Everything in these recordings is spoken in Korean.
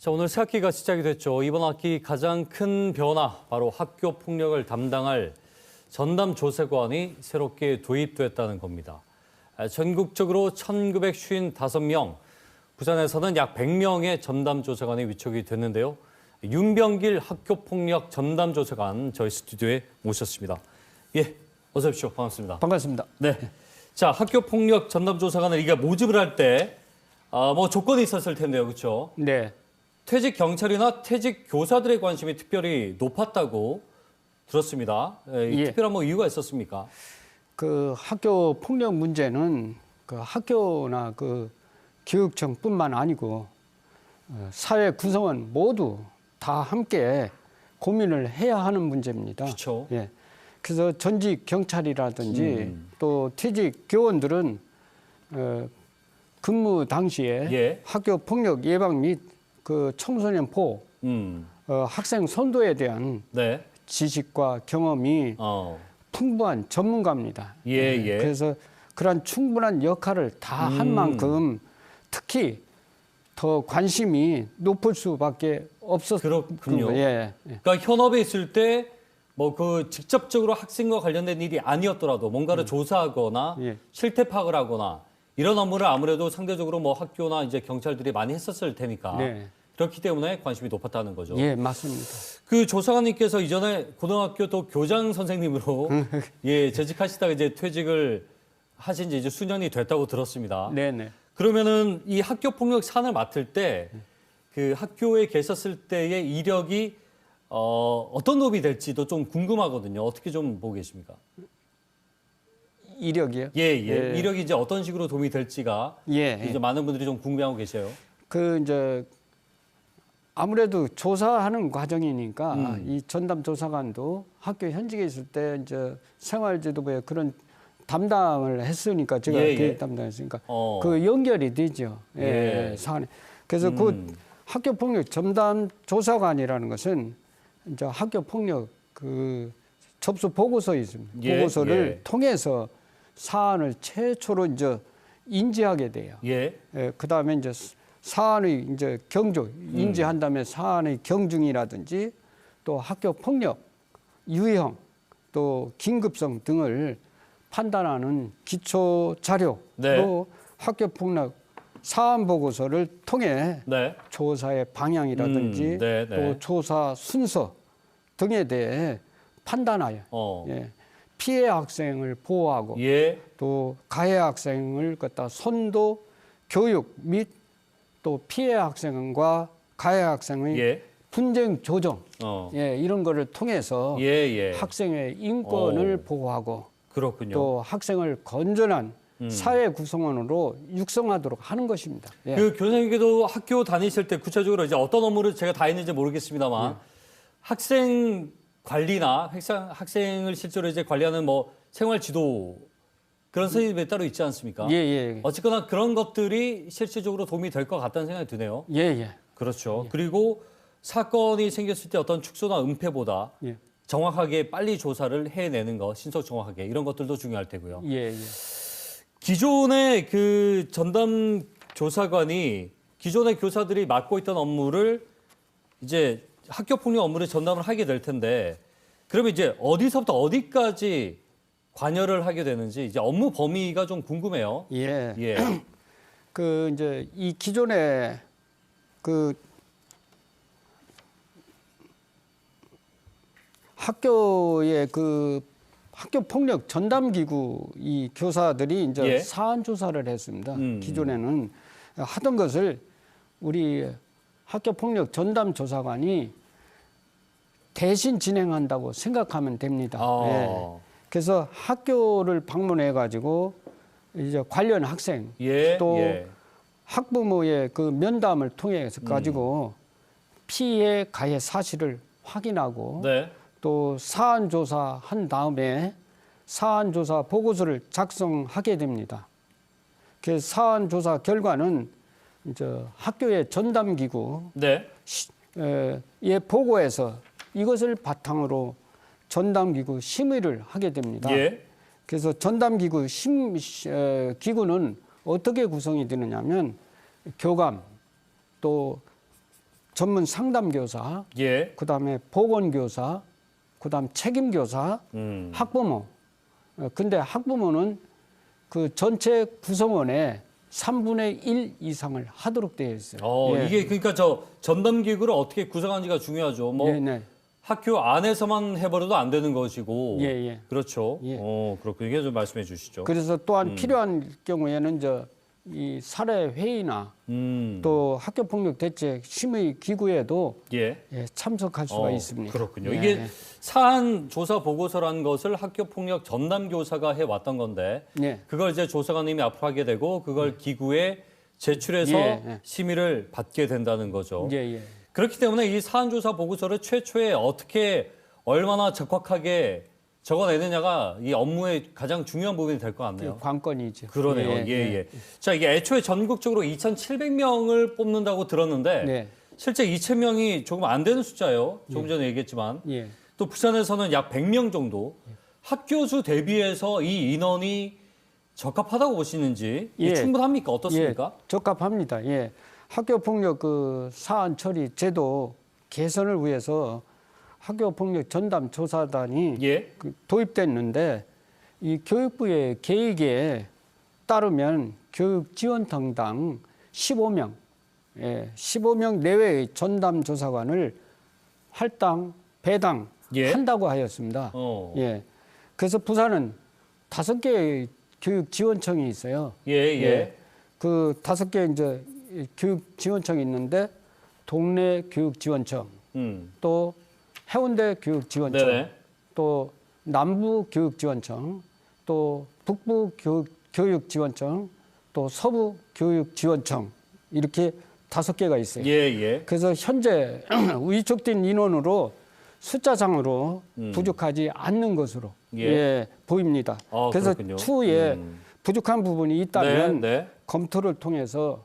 자, 오늘 새 학기가 시작이 됐죠. 이번 학기 가장 큰 변화, 바로 학교 폭력을 담당할 전담 조세관이 새롭게 도입됐다는 겁니다. 아, 전국적으로 1955명, 부산에서는 약 100명의 전담 조세관이 위촉이 됐는데요. 윤병길 학교 폭력 전담 조세관 저희 스튜디오에 모셨습니다. 예, 어서 오십시오. 반갑습니다. 반갑습니다. 네. 자, 학교 폭력 전담 조사관을 이게 모집을 할 때 아, 뭐 조건이 있었을 텐데요. 그렇죠? 네. 퇴직 경찰이나 퇴직 교사들의 관심이 특별히 높았다고 들었습니다. 예, 이 예. 특별한 뭐 이유가 있었습니까? 그 학교 폭력 문제는 그 학교나 그 교육청뿐만 아니고 어, 사회 구성원 모두 다 함께 고민을 해야 하는 문제입니다. 그렇죠. 예. 그래서 전직 경찰이라든지 음. 또 퇴직 교원들은 어, 근무 당시에 예. 학교 폭력 예방 및 그 청소년 보호, 음. 어, 학생 선도에 대한 네. 지식과 경험이 어. 풍부한 전문가입니다. 예, 네, 예. 그래서 그런 충분한 역할을 다한 음. 만큼 특히 더 관심이 높을 수밖에 없었 그렇군요. 예, 예. 그러니까 현업에 있을 때 뭐 그 직접적으로 학생과 관련된 일이 아니었더라도 뭔가를 조사하거나 예. 실태 파악을 하거나 이런 업무를 아무래도 상대적으로 뭐 학교나 이제 경찰들이 많이 했었을 테니까 네. 그렇기 때문에 관심이 높았다는 거죠. 예, 맞습니다. 그 조사관님께서 이전에 고등학교 또 교장 선생님으로 예 재직하시다가 이제 퇴직을 하신 지 이제 수년이 됐다고 들었습니다. 네, 네. 그러면은 이 학교 폭력 산을 맡을 때 그 학교에 계셨을 때의 이력이 어, 어떤 도움이 될지도 좀 궁금하거든요. 어떻게 좀 보고 계십니까? 이력이요? 예, 예. 예. 이력이 이제 어떤 식으로 도움이 될지가 예. 이제 많은 분들이 좀 궁금해하고 계세요. 그 이제 아무래도 조사하는 과정이니까 음. 이 전담 조사관도 학교 현직에 있을 때 이제 생활지도부에 그런 담당을 했으니까 제가 예, 예. 교육 담당했으니까 어. 그 연결이 되죠. 예. 예, 사안에. 그래서 음. 그 학교 폭력 전담 조사관이라는 것은 이제 학교 폭력 그 접수 보고서 있습니다. 예, 보고서를 예. 통해서 사안을 최초로 이제 인지하게 돼요. 예. 예, 그 다음에 이제 사안의 이제 경조, 인지한 다음에 사안의 경중이라든지 또 학교 폭력, 유형, 또 긴급성 등을 판단하는 기초 자료로 네. 학교 폭력 사안 보고서를 통해 네. 조사의 방향이라든지 음, 네, 네. 또 조사 순서 등에 대해 판단하여 어. 예, 피해 학생을 보호하고 예. 또 가해 학생을 갖다 선도 교육 및 또 피해 학생과 가해 학생의 예. 분쟁 조정 어. 예, 이런 거를 통해서 예, 예. 학생의 인권을 어. 보호하고 그렇군요. 또 학생을 건전한 음. 사회 구성원으로 육성하도록 하는 것입니다. 예. 그 교수님께도 학교 다니실 때 구체적으로 이제 어떤 업무를 제가 다 했는지 모르겠습니다만 네. 학생 관리나 학생, 학생 을 실제로 이제 관리하는 뭐 생활 지도 그런 선생님이 따로 있지 않습니까? 예, 예, 어쨌거나 그런 것들이 실질적으로 도움이 될 것 같다는 생각이 드네요. 예, 예, 그렇죠. 그리고 사건이 생겼을 때 어떤 축소나 은폐보다 예, 정확하게 빨리 조사를 해내는 것, 신속 정확하게 이런 것들도 중요할 테고요. 예, 예. 기존의 그 전담 조사관이 기존의 교사들이 맡고 있던 업무를 이제 학교 폭력 업무를 전담을 하게 될 텐데 그러면 이제 어디서부터 어디까지 관여를 하게 되는지 이제 업무 범위가 좀 궁금해요. 예. 예. 그 이제 이 기존에 그 학교의 그 학교 폭력 전담 기구 이 교사들이 이제 예. 사안 조사를 했습니다. 음. 기존에는 하던 것을 우리 학교 폭력 전담 조사관이 대신 진행한다고 생각하면 됩니다. 아. 예. 그래서 학교를 방문해 가지고 이제 관련 학생 예. 또 예. 학부모의 그 면담을 통해서 음. 가지고 피해 가해 사실을 확인하고 네. 또 사안 조사한 다음에 사안 조사 보고서를 작성하게 됩니다. 그 사안 조사 결과는 이제 학교의 전담 기구 네. 에 보고해서 이것을 바탕으로 전담 기구 심의를 하게 됩니다. 예. 그래서 전담 기구 심 에, 기구는 어떻게 구성이 되느냐면 교감 또 전문 상담 교사, 예. 그다음에 보건 교사, 그다음 책임 교사, 음. 학부모. 어, 근데 학부모는 그 전체 구성원의 3분의 1 이상을 하도록 되어 있어요. 어, 예. 이게 그러니까 저 전담 기구를 어떻게 구성하는지가 중요하죠. 뭐 네, 네. 학교 안에서만 해버려도 안 되는 것이고. 예, 예. 그렇죠. 예. 어, 그렇군요. 이게 좀 말씀해 주시죠. 그래서 또한 음. 필요한 경우에는 저 이 사례 회의나 음. 또 학교 폭력 대책 심의 기구에도 예. 예, 참석할 수가 어, 있습니다. 그렇군요. 예, 이게 예. 사안 조사 보고서라는 것을 학교 폭력 전담 교사가 해 왔던 건데 예. 그걸 이제 조사관님이 앞으로 하게 되고 그걸 기구에 제출해서 예, 예. 심의를 받게 된다는 거죠. 예, 예. 그렇기 때문에 이 사안 조사 보고서를 최초에 어떻게 얼마나 적확하게 적어내느냐가 이 업무의 가장 중요한 부분이 될 것 같네요. 그 관건이죠. 그러네요. 예, 예. 자, 이게 애초에 전국적으로 2,700명을 뽑는다고 들었는데 네. 실제 2,000명이 조금 안 되는 숫자예요. 조금 전에 얘기했지만 예. 또 부산에서는 약 100명 정도 학교 수 대비해서 이 인원이 적합하다고 보시는지 예. 충분합니까? 어떻습니까? 예, 적합합니다. 예. 학교 폭력 그 사안 처리 제도 개선을 위해서 학교 폭력 전담 조사단이 예. 그 도입됐는데 이 교육부의 계획에 따르면 교육 지원 당당 15명, 예, 15명 내외의 전담 조사관을 할당 배당 예. 한다고 하였습니다. 어. 예. 그래서 부산은 다섯 개의 교육 지원청이 있어요. 예, 예. 그 다섯 개 이제 이 교육 지원청이 있는데 동네 교육 지원청, 음. 또 해운대 교육 지원청, 네네. 또 남부 교육 지원청, 또 북부 교육, 교육 지원청, 또 서부 교육 지원청 이렇게 다섯 개가 있어요. 예, 예. 그래서 현재 위촉된 인원으로 숫자상으로 음. 부족하지 않는 것으로 예. 예, 보입니다. 아, 그래서 그렇군요. 추후에 음. 부족한 부분이 있다면 네, 네. 검토를 통해서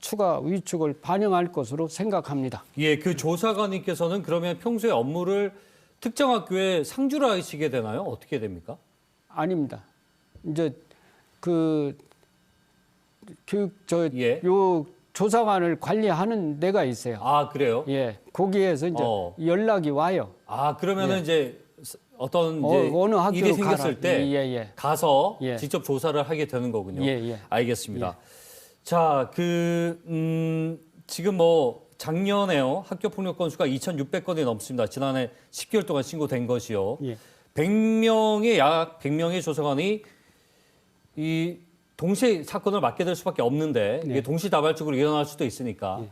추가 위축을 반영할 것으로 생각합니다. 예, 그 조사관님께서는 그러면 평소에 업무를 특정 학교에 상주를 하시게 되나요? 어떻게 됩니까? 아닙니다. 이제 그 교육 저요 예. 조사관을 관리하는 데가 있어요. 아, 그래요? 예, 거기에서 이제 어. 연락이 와요. 아, 그러면은 이제 어떤 예. 어, 이제 어 느 학교로 일이 생겼을 가라. 때 예, 예, 예. 가서 예. 직접 조사를 하게 되는 거군요. 예, 예. 알겠습니다. 자, 그 음, 지금 뭐 작년에요. 학교 폭력 건수가 2,600건이 넘습니다. 지난해 10개월 동안 신고된 것이요. 예. 100명의 약 100명의 조사관이 이 동시에 사건을 맡게 될 수밖에 없는데 이게 동시다발적으로 일어날 수도 있으니까 네.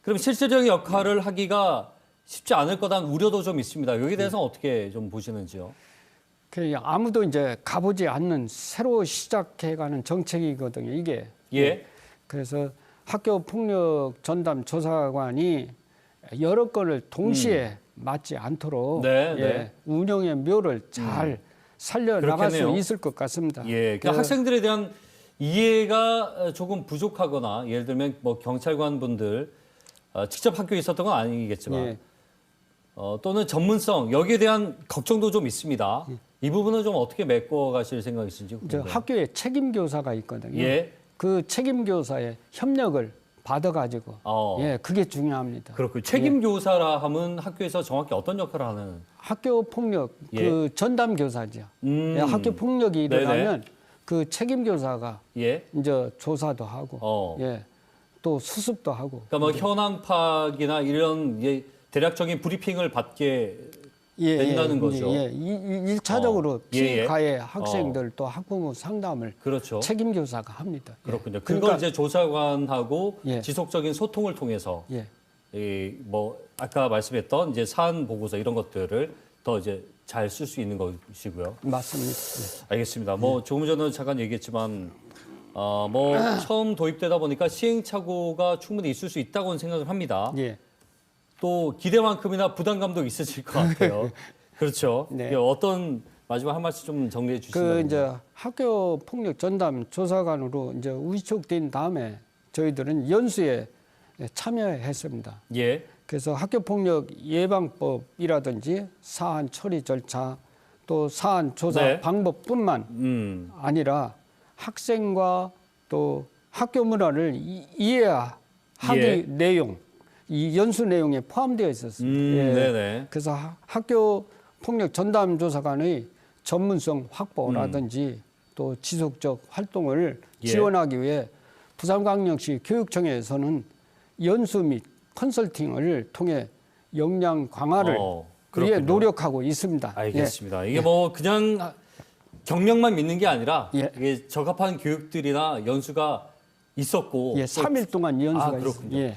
그럼 실질적인 역할을 하기가 쉽지 않을 거다는 우려도 좀 있습니다. 여기에 대해서 는 어떻게 좀 보시는지요? 그 아무도 이제 가보지 않는 새로 시작해가는 정책이거든요. 이게 예. 그래서 학교 폭력 전담 조사관이 여러 건을 동시에 맡지 않도록 음. 네, 예, 네. 운영의 묘를 잘 살려 나갈 수. 있을 것 같습니다. 예. 그러니까 그- 학생들에 대한 이해가 조금 부족하거나 예를 들면 뭐 경찰관 분들 어, 직접 학교에 있었던 건 아니겠지만 예. 어, 또는 전문성 여기에 대한 걱정도 좀 있습니다. 이 부분은 좀 어떻게 메꿔 가실 생각이신지. 학교에 책임 교사가 있거든요. 예. 그 책임 교사의 협력을 받아가지고 어. 예, 그게 중요합니다. 그렇고 책임 교사라 하면 학교에서 정확히 어떤 역할을 하는? 학교 폭력 예. 그 전담 교사죠. 음. 예, 학교 폭력이 일어나면. 그 책임 교사가 예. 이제 조사도 하고 어. 예, 또 수습도 하고 그러니까 뭐 현황 파악이나 이런 예, 대략적인 브리핑을 받게 예, 된다는 예, 거죠. 예, 이- 일차적으로 어. 예, 예. 피가의 학생들 또 학부모 상담을 그렇죠. 책임 교사가 합니다. 예. 그렇군요. 그걸 그러니까 이제 조사관하고 예. 지속적인 소통을 통해서 예, 이뭐 아까 말씀했던 이제 사안 보고서 이런 것들을 더 이제 잘 쓸 수 있는 것이고요. 맞습니다. 예. 알겠습니다. 뭐 조금 전에 잠깐 얘기했지만 어, 뭐 처음 도입되다 보니까 시행착오가 충분히 있을 수 있다고는 생각을 합니다. 예. 또 기대만큼이나 부담감도 있으실 것 같아요. 그렇죠. 네. 예, 어떤 마지막 한 말씀 좀 정리해 그 주시면 이제 학교 폭력 전담 조사관으로 이제 위촉된 다음에 저희들은 연수에 참여했습니다. 예. 그래서 학교 폭력 예방법이라든지 사안 처리 절차 또 사안 조사 네. 방법뿐만 음. 아니라 학생과 또 학교 문화를 이- 이해하기 예. 내용 이 연수 내용에 포함되어 있었습니다. 음, 예. 네네. 그래서 하- 학교 폭력 전담 조사관의 전문성 확보라든지 또 지속적 활동을 예. 지원하기 위해 부산광역시 교육청에서는 연수 및 컨설팅을 통해 역량 강화를 어, 위해. 노력하고 있습니다. 알겠습니다. 이게 뭐 그냥 경력만 믿는 게 아니라 예. 이게 적합한 교육들이나 연수가 있었고 예, 예, 또 3일 동안 연수가 아. 있습니다. 예.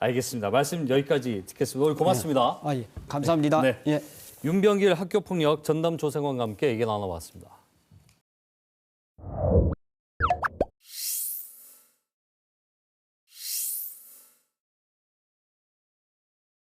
알겠습니다. 말씀 여기까지 듣겠습니다. 오늘 고맙습니다. 아, 예. 감사합니다. 네. 예. 윤병길 학교폭력 전담 조사관과 함께 얘기 나눠봤습니다.